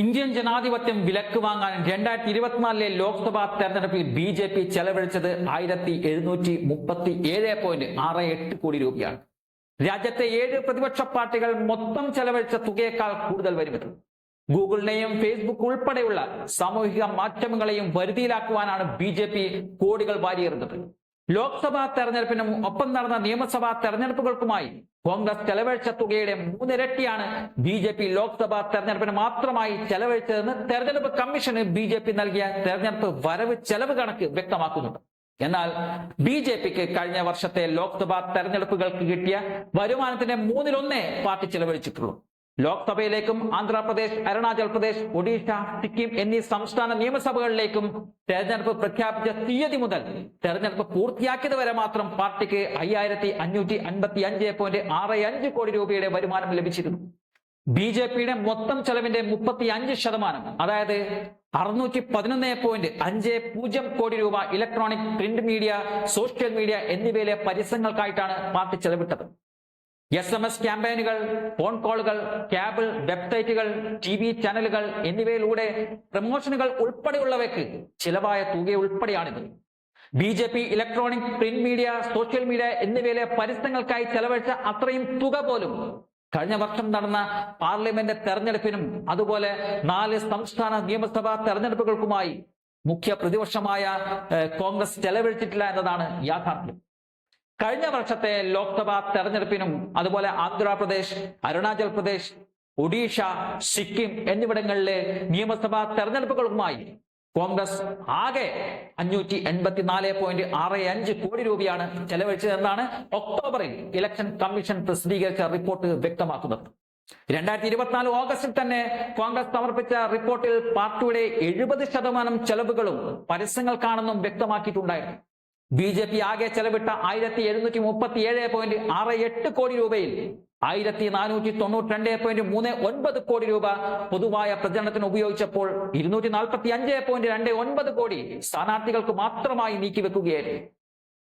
Indian ജനാധിപത്യം വിലക്ക് വാങ്ങാൻ രണ്ടായിരത്തി ഇരുപത്തിനാലിലെ ലോക്സഭാ തെരഞ്ഞെടുപ്പിൽ ബി ജെ പി ചെലവഴിച്ചത് ആയിരത്തി എഴുന്നൂറ്റി മുപ്പത്തി ഏഴ് പോയിന്റ് ആറ് എട്ട് കോടി രൂപയാണ്. രാജ്യത്തെ ഏഴ് പ്രതിപക്ഷ പാർട്ടികൾ മൊത്തം ചെലവഴിച്ച തുകയേക്കാൾ കൂടുതൽ വരും ഇത് ഗൂഗിളിനെയും ഫേസ്ബുക്ക് ഉൾപ്പെടെയുള്ള സാമൂഹിക മാധ്യമങ്ങളെയും വരുതിയിലാക്കുവാനാണ് ബി കോടികൾ വാരിയെറിഞ്ഞത്. ലോക്സഭാ തെരഞ്ഞെടുപ്പിനും ഒപ്പം നടന്ന നിയമസഭാ തെരഞ്ഞെടുപ്പുകൾക്കുമായി കോൺഗ്രസ് ചെലവഴിച്ച തുകയുടെ മൂന്നിരട്ടിയാണ് ബി ജെ പി ലോക്സഭാ തെരഞ്ഞെടുപ്പിന് മാത്രമായി ചെലവഴിച്ചതെന്ന് തെരഞ്ഞെടുപ്പ് കമ്മീഷന് ബി ജെ പി നൽകിയ തെരഞ്ഞെടുപ്പ് വരവ് ചെലവ് കണക്ക് വ്യക്തമാക്കുന്നുണ്ട്. എന്നാൽ ബി ജെ പിക്ക് കഴിഞ്ഞ വർഷത്തെ ലോക്സഭാ തെരഞ്ഞെടുപ്പുകൾക്ക് കിട്ടിയ വരുമാനത്തിന്റെ മൂന്നിലൊന്നേ പാർട്ടി ചെലവഴിച്ചിട്ടുള്ളൂ. ലോക്സഭയിലേക്കും ആന്ധ്രാപ്രദേശ് അരുണാചൽ പ്രദേശ് ഒഡീഷ സിക്കിം എന്നീ സംസ്ഥാന നിയമസഭകളിലേക്കും തെരഞ്ഞെടുപ്പ് പ്രഖ്യാപിച്ച തീയതി മുതൽ തെരഞ്ഞെടുപ്പ് പൂർത്തിയാക്കിയത് വരെ മാത്രം പാർട്ടിക്ക് അയ്യായിരത്തി അഞ്ഞൂറ്റി അൻപത്തി അഞ്ച് പോയിന്റ് ആറ് അഞ്ച് കോടി രൂപയുടെ വരുമാനം ലഭിച്ചിരുന്നു. ബി ജെ പിയുടെ മൊത്തം ചെലവിന്റെ മുപ്പത്തി അഞ്ച് ശതമാനം അതായത് അറുന്നൂറ്റി പതിനൊന്ന് പോയിന്റ് അഞ്ച് പൂജ്യം കോടി രൂപ electronic print media social media എന്നിവയിലെ പരസ്യങ്ങൾക്കായിട്ടാണ് പാർട്ടി ചെലവിട്ടത്. എസ് എം എസ് ക്യാമ്പയിനുകൾ ഫോൺ കോളുകൾ ക്യാബിൾ വെബ്സൈറ്റുകൾ ടി വി ചാനലുകൾ എന്നിവയിലൂടെ പ്രമോഷനുകൾ ഉൾപ്പെടെയുള്ളവയ്ക്ക് ചിലവായ തുക ഉൾപ്പെടെയാണിത്. B J P electronic print media social media എന്നിവയിലെ പരസ്യങ്ങൾക്കായി ചെലവഴിച്ച അത്രയും തുക പോലും കഴിഞ്ഞ വർഷം നടന്ന പാർലമെന്റ് തെരഞ്ഞെടുപ്പിനും അതുപോലെ നാല് സംസ്ഥാന നിയമസഭാ തെരഞ്ഞെടുപ്പുകൾക്കുമായി മുഖ്യ പ്രതിപക്ഷമായ കോൺഗ്രസ് ചെലവഴിച്ചിട്ടില്ല എന്നതാണ് യാഥാർത്ഥ്യം. കഴിഞ്ഞ വർഷത്തെ ലോക്സഭാ തെരഞ്ഞെടുപ്പിനും അതുപോലെ ആന്ധ്രാപ്രദേശ് അരുണാചൽ പ്രദേശ് ഒഡീഷ സിക്കിം എന്നിവിടങ്ങളിലെ നിയമസഭാ തെരഞ്ഞെടുപ്പുകളുമായി കോൺഗ്രസ് ആകെ അഞ്ഞൂറ്റി എൺപത്തിനാല് പോയിന്റ് ആറ് അഞ്ച് കോടി രൂപയാണ് ചെലവഴിച്ചതെന്നാണ് ഒക്ടോബറിൽ ഇലക്ഷൻ കമ്മീഷൻ പ്രസിദ്ധീകരിച്ച റിപ്പോർട്ട് വ്യക്തമാക്കുന്നത്. രണ്ടായിരത്തി ഇരുപത്തിനാല് ഓഗസ്റ്റിൽ തന്നെ കോൺഗ്രസ് സമർപ്പിച്ച റിപ്പോർട്ടിൽ പാർട്ടിയുടെ എഴുപത് ശതമാനം ചെലവുകളും പരസ്യങ്ങൾക്കാണെന്നും വ്യക്തമാക്കിയിട്ടുണ്ടായിരുന്നു. ബി ജെ പി ആകെ ചെലവിട്ട ആയിരത്തി എഴുന്നൂറ്റി മുപ്പത്തി ഏഴ് പോയിന്റ് ആറ് എട്ട് കോടി രൂപയിൽ ആയിരത്തി നാനൂറ്റി തൊണ്ണൂറ്റി രണ്ട് പോയിന്റ് മൂന്ന് ഒൻപത് കോടി രൂപ പൊതുവായ പ്രചരണത്തിന് ഉപയോഗിച്ചപ്പോൾ ഇരുന്നൂറ്റി നാൽപ്പത്തി അഞ്ച് പോയിന്റ് രണ്ട് ഒൻപത് കോടി സ്ഥാനാർത്ഥികൾക്ക് മാത്രമായി നീക്കിവെക്കുകയായിരുന്നു.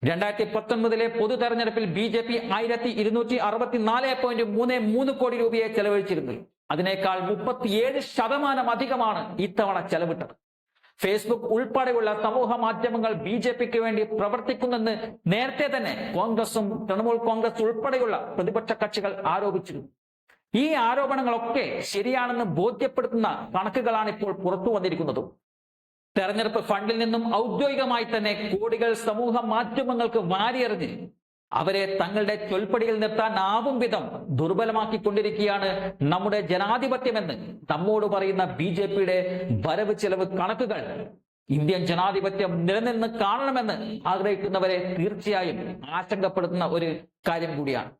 രണ്ടായിരത്തി പത്തൊൻപതിലെ പൊതു തെരഞ്ഞെടുപ്പിൽ ബി ജെ പി ആയിരത്തി ഇരുന്നൂറ്റി അറുപത്തിനാല് പോയിന്റ് മൂന്ന് മൂന്ന് കോടി രൂപയെ ചെലവഴിച്ചിരുന്നു. അതിനേക്കാൾ മുപ്പത്തിയേഴ് ശതമാനം അധികമാണ് ഇത്തവണ ചെലവിട്ടത്. ഫേസ്ബുക്ക് ഉൾപ്പെടെയുള്ള സമൂഹ മാധ്യമങ്ങൾ ബി ജെ പിക്ക് വേണ്ടി പ്രവർത്തിക്കുന്നെന്ന് നേരത്തെ തന്നെ കോൺഗ്രസും തൃണമൂൽ കോൺഗ്രസ് ഉൾപ്പെടെയുള്ള പ്രതിപക്ഷ കക്ഷികൾ ആരോപിച്ചിരുന്നു ഈ ആരോപണങ്ങളൊക്കെ ശരിയാണെന്ന് ബോധ്യപ്പെടുത്തുന്ന കണക്കുകളാണ് ഇപ്പോൾ പുറത്തു വന്നിരിക്കുന്നത്. തെരഞ്ഞെടുപ്പ് ഫണ്ടിൽ നിന്നും ഔദ്യോഗികമായി തന്നെ കോടികൾ സമൂഹ മാധ്യമങ്ങൾക്ക് വാരിയെറിഞ്ഞ് അവരെ തങ്ങളുടെ ചൊൽപ്പടിയിൽ നിർത്താൻ ആവും വിധം ദുർബലമാക്കിക്കൊണ്ടിരിക്കുകയാണ് നമ്മുടെ ജനാധിപത്യമെന്ന് നമ്മോട് പറയുന്ന ബി ജെ പിയുടെ വരവ് ചെലവ് കണക്കുകൾ. ഇന്ത്യൻ ജനാധിപത്യം നിലനിന്ന് കാണണമെന്ന് ആഗ്രഹിക്കുന്നവരെ തീർച്ചയായും ആശങ്കപ്പെടുത്തുന്ന ഒരു കാര്യം കൂടിയാണ്.